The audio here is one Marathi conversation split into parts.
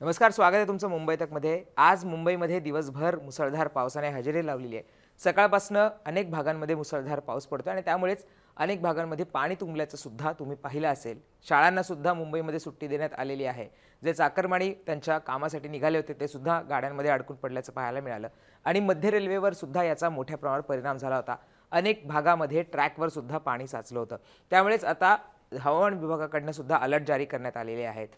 नमस्कार स्वागत आहे तुमचं मुंबई तकमध्ये. आज मुंबईमध्ये दिवसभर मुसळधार पावसाने हजेरी लावलेली आहे. सकाळपासनं अनेक भागांमध्ये मुसळधार पाऊस पडतो आणि त्यामुळेच अनेक भागांमध्ये पाणी तुंबल्याचं सुद्धा तुम्ही पाहिलं असेल. शाळांना सुद्धा मुंबईमध्ये सुट्टी देण्यात आलेली आहे. जे चाकरमाणी त्यांच्या कामासाठी निघाले होते ते सुद्धा गाड्यांमध्ये अडकून पडल्याचं पाहायला मिळालं. आणि मध्य रेल्वेवर सुद्धा याचा मोठ्या प्रमाणावर परिणाम झाला होता. अनेक भागामध्ये ट्रॅकवर सुद्धा पाणी साचलं होतं. त्यामुळेच आता हवामान विभागाकडनं सुद्धा अलर्ट जारी करण्यात आलेले आहेत.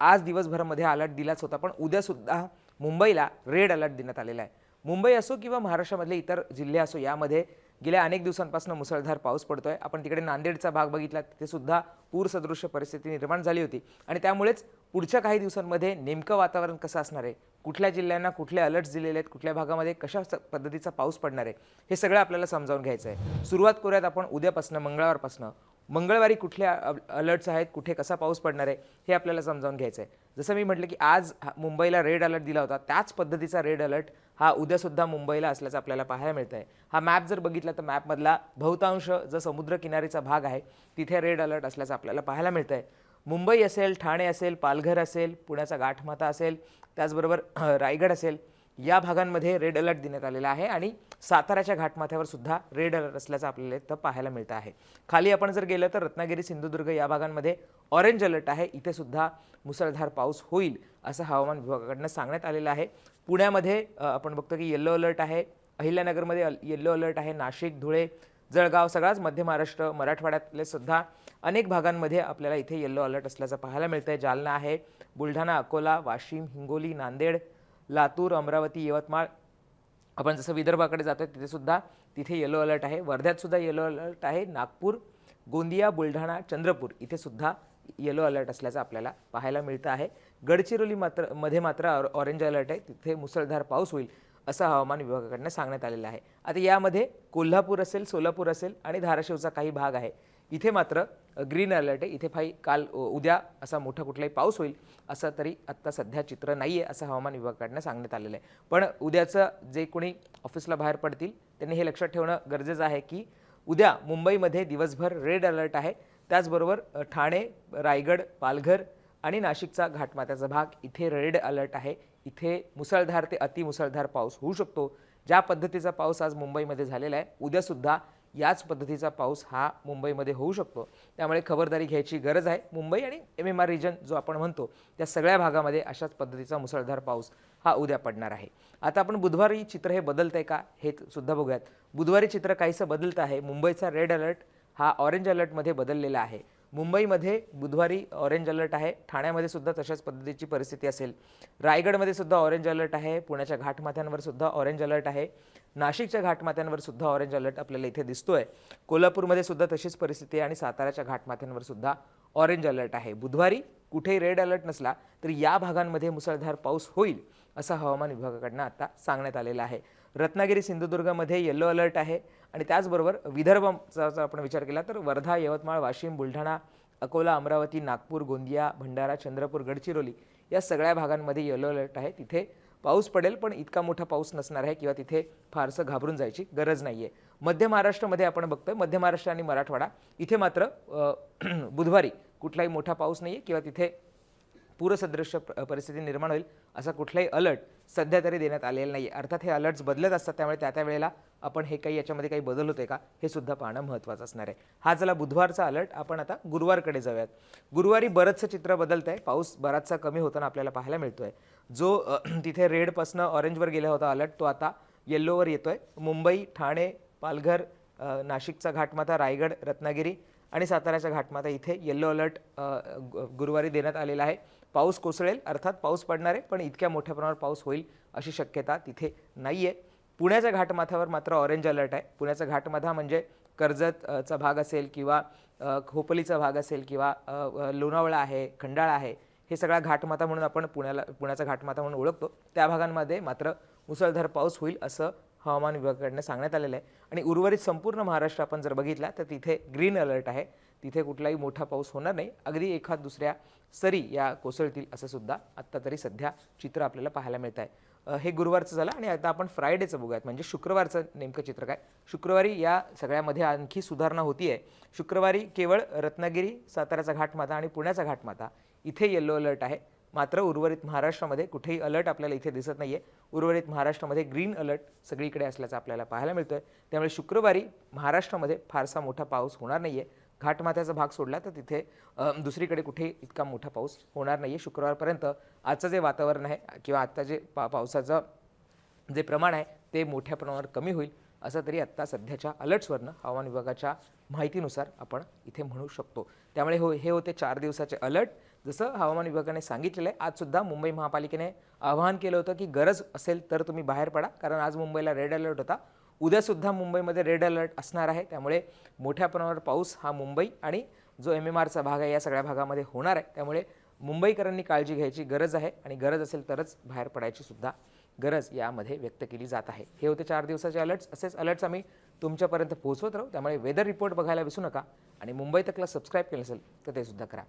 आज दिवसभरामध्ये अलर्ट दिलाच होता पण उद्यासुद्धा मुंबईला रेड अलर्ट देण्यात आलेला आहे. मुंबई असो किंवा महाराष्ट्रामधले इतर जिल्हे असो यामध्ये गेल्या अनेक दिवसांपासून मुसळधार पाऊस पडतो आहे आपण तिकडे नांदेडचा भाग बघितला तिथेसुद्धा पूरसदृश्य परिस्थिती निर्माण झाली होती. आणि त्यामुळेच पुढच्या काही दिवसांमध्ये नेमकं वातावरण कसं असणार आहे? कुठल्या जिल्ह्यांना कुठले अलर्ट्स दिलेले आहेत? कुठल्या भागामध्ये कशा स- पद्धतीचा पाऊस पडणार आहे? हे सगळं आपल्याला समजावून घ्यायचं आहे सुरुवात करूयात आपण उद्यापासनं मंगळवारपासनं. मंगळवारी कुठले अलर्ट्स आहेत कुठे कसा पाऊस पडणार आहे हे आपल्याला समजावून घ्यायचं आहे जसं मी म्हटलं की आज हा- मुंबईला रेड अलर्ट दिला होता त्याच पद्धतीचा रेड अलर्ट हा उद्यासुद्धा मुंबईला असल्याचं आपल्याला पाहायला मिळतं आहे हा मॅप जर बघितला तर मॅपमधला बहुतांश जो समुद्रकिनारीचा भाग आहे तिथे रेड अलर्ट असल्याचं आपल्याला पाहायला मिळतं आहे मुंबई असेल ठाणे असेल पालघर असेल पुण्याचा गाठमाता असेल त्याचबरोबर रायगड असेल या भागांमध्ये रेड अलर्ट देण्यात आलेला आहे आणि साताऱ्याच्या घाटमाथ्यावर सुद्धा रेड अलर्ट असल्याचं आपल्याला इथं पाहायला मिळतं आहे. खाली आपण जर गेलं तर रत्नागिरी सिंधुदुर्ग या भागांमध्ये ऑरेंज अलर्ट आहे. इथे सुद्धा मुसळधार पाऊस होईल असं हवामान विभागाकडनं सांगण्यात आलेलं आहे. पुण्यामध्ये आपण बघतो की येल्लो अलर्ट आहे. अहिल्यानगरमध्ये येल्लो अलर्ट आहे. नाशिक धुळे जळगाव सगळाच मध्य महाराष्ट्र मराठवाड्यातले सुद्धा अनेक भागांमध्ये आपल्याला इथे येल्लो अलर्ट असल्याचं पाहायला मिळतं आहे जालना आहे बुलढाणा अकोला वाशिम हिंगोली नांदेड लातूर अमरावती यवतमाळ. आपण जसं विदर्भाकडे जातो तिथे सुद्धा तिथे येलो अलर्ट आहे. वर्ध्यात सुद्धा येलो अलर्ट आहे. नागपूर गोंदिया बुलढाणा चंद्रपूर इथे सुद्धा येलो अलर्ट असल्याचं आपल्याला पाहायला मिळतं आहे. गडचिरोली मात्रमध्ये मात्र ऑरेंज अलर्ट आहे. तिथे मुसळधार पाऊस होईल. असं हवामान विभागाकडनं सांगण्यात आलेलं आहे. आता यामध्ये कोल्हापूर असेल सोलापूर असेल आणि धाराशिवचा काही भाग आहे. इथे मात्र ग्रीन अलर्ट आहे. इथे फाई काल उद्या असा मोठा कुठलाही पाऊस होईल असं तरी आत्ता सध्या चित्र नाही आहे असं हवामान विभागाकडनं सांगण्यात आलेलं आहे. पण उद्याचं जे कोणी ऑफिसला बाहेर पडतील त्यांनी हे लक्षात ठेवणं गरजेचं आहे की उद्या मुंबईमध्ये दिवसभर रेड अलर्ट आहे. त्याचबरोबर ठाणे रायगड पालघर आणि नाशिकचा घाटमाथ्याचा भाग इथे रेड अलर्ट आहे. इथे मुसळधार ते अतिमुसळधार पाऊस होऊ शकतो. ज्या पद्धतीचा पाऊस आज मुंबईमध्ये झालेला आहे उद्यासुद्धा याच पद्धतीचा पाऊस हा मुंबईमध्ये होऊ शकतो. त्यामुळे खबरदारी घ्यायची गरज आहे. मुंबई आणि एम एम आर रिजन जो आपण म्हणतो त्या सगळ्या भागामध्ये अशाच पद्धतीचा मुसळधार पाऊस हा उद्या पडणार आहे. आता आपण बुधवारी चित्र हे बदलतं आहे का हे सुद्धा बघूयात. बुधवारी चित्र काहीसं बदलतं आहे. मुंबईचा रेड अलर्ट हा ऑरेंज अलर्टमध्ये बदललेला आहे. मुंबईमध्ये बुधवारी ऑरेंज अलर्ट आहे. ठाण्यामध्ये सुद्धा तशाच पद्धतीची परिस्थिती असेल. रायगडमध्ये सुद्धा ऑरेंज अलर्ट आहे. पुण्याच्या घाटमाथ्यांवर सुद्धा ऑरेंज अलर्ट आहे. नाशिकच्या घाटमाथ्यांवर सुद्धा ऑरेंज अलर्ट आपल्याला इथे दिसतोय. कोल्हापूरमध्ये सुद्धा तशीच परिस्थिती आहे आणि साताऱ्याच्या घाटमाथ्यांवर सुद्धा ऑरेंज अलर्ट आहे. बुधवारी कुठेही रेड अलर्ट नसला तरी या भागांमध्ये मुसळधार पाऊस होईल असं हवामान विभागाकडनं आता सांगण्यात आलेलं आहे. रत्नागिरी सिंधुदुर्गमध्ये येलो अलर्ट आहे. आणि त्याचबरोबर विदर्भचा जर आपण विचार केला तर वर्धा यवतमाळ वाशिम बुलढाणा अकोला अमरावती नागपूर गोंदिया भंडारा चंद्रपूर गडचिरोली या सगळ्या भागांमध्ये येलो अलर्ट आहे. तिथे पाऊस पडेल पण इतका मोठा पाऊस नसणार आहे किंवा तिथे फारसं घाबरून जायची गरज नाही आहे मध्य महाराष्ट्रामध्ये आपण बघतोय मध्य महाराष्ट्र आणि मराठवाडा इथे मात्र बुधवारी कुठलाही मोठा पाऊस नाही आहे किंवा तिथे पूरसदृश्य परिस्थिती निर्माण होईल असा कुठलाही अलर्ट सध्या तरी देण्यात आलेला नाही अर्थात हे अलर्ट्स बदलत असतात त्यामुळे त्या त्या वेळेला आपण हे काही याच्यामध्ये काही बदल होते का हे सुद्धा पाहणं महत्त्वाचं असणार आहे. हा झाला बुधवारचा अलर्ट आपण आता गुरुवारकडे जाऊयात. गुरुवारी बरंचसं चित्र बदलत आहे पाऊस बराचसा कमी होताना आपल्याला पाहायला मिळतो आहे जो तिथे रेडपासनं ऑरेंजवर गेला होता अलर्ट तो आता येल्लोवर येतो आहे मुंबई ठाणे पालघर नाशिकचा घाटमाथा रायगड रत्नागिरी आणि साताऱ्याच्या घाटमाथा इथे येल्लो अलर्ट गुरुवारी देण्यात आलेला आहे. पाऊस कोसळेल अर्थात पाऊस पडणार आहे पण इतक्या मोठ्या प्रमाणावर पाऊस होईल अशी शक्यता तिथे नाही आहे पुण्याच्या घाटमाथ्यावर मात्र ऑरेंज अलर्ट आहे. पुण्याचा घाटमाथा म्हणजे कर्जत चा भाग असेल किंवा खोपलीचा भाग असेल किंवा लोणावळा आहे खंडाळा आहे हे सगळा घाटमाथा म्हणून आपण पुण्याला पुण्याचा घाटमाथा म्हणून ओळखतो. त्या भागांमध्ये मात्र मुसळधार पाऊस होईल असं हवामान विभागाकडनं सांगण्यात आलेलं आहे. आणि उर्वरित संपूर्ण महाराष्ट्र आपण जर बघितला तर तिथे ग्रीन अलर्ट आहे. तिथे कुठलाही मोठा पाऊस होणार नाही. अगदी एखाद दुसऱ्या सरी या कोसळतील असं सुद्धा आत्ता तरी सध्या चित्र आपल्याला पाहायला मिळत आहे. हे गुरुवारचं झालं आणि आता आपण फ्रायडेचं बघूयात. म्हणजे शुक्रवारचं नेमकं चित्र काय? शुक्रवारी या सगळ्यामध्ये आणखी सुधारणा होती आहे शुक्रवारी केवळ रत्नागिरी साताऱ्याचा घाटमाथा आणि पुण्याचा घाटमाथा. इथे येल्लो अलर्ट आहे. मात्र उर्वरित महाराष्ट्रामध्ये कुठेही अलर्ट आपल्याला इथे दिसत नाही आहे उर्वरित महाराष्ट्रामध्ये ग्रीन अलर्ट सगळीकडे असल्याचं आपल्याला पाहायला मिळतोय. त्यामुळे शुक्रवारी महाराष्ट्रामध्ये फारसा मोठा पाऊस होणार नाही आहे घाटमाथ्याचा भाग सोडला तर तिथे दुसरीकडे कुठे इतका मोठा पाऊस होणार नाही आहे शुक्रवारपर्यंत आजचं जे वातावरण आहे किंवा आत्ता जे पा पावसाचं जे प्रमाण आहे ते मोठ्या प्रमाणावर कमी होईल असं तरी आत्ता सध्याच्या अलर्ट्सवरनं हवामान विभागाच्या माहितीनुसार आपण इथे म्हणू शकतो. त्यामुळे हो हे होते चार दिवसाचे अलर्ट. जसं हवामान विभागाने सांगितलेलं आहे आजसुद्धा मुंबई महापालिकेने आवाहन केलं होतं की गरज असेल तर तुम्ही बाहेर पडा कारण आज मुंबईला रेड अलर्ट होता. उद्यासुद्धा मुंबईमध्ये रेड अलर्ट असणार आहे. त्यामुळे मोठ्या प्रमाणावर पाऊस हा मुंबई आणि जो एम एम आरचा भाग आहे या सगळ्या भागामध्ये होणार आहे. त्यामुळे मुंबईकरांनी काळजी घ्यायची गरज आहे आणि गरज असेल तरच बाहेर पडायची सुद्धा गरज यामध्ये व्यक्त केली जात आहे. हे होते चार दिवसाचे अलर्ट्स असेच अलर्ट्स आम्ही तुमच्यापर्यंत पोहोचवत राहू. त्यामुळे वेदर रिपोर्ट बघायला विसरू नका आणि मुंबई तकला सबस्क्राईब केलं असेल तर ते सुद्धा करा.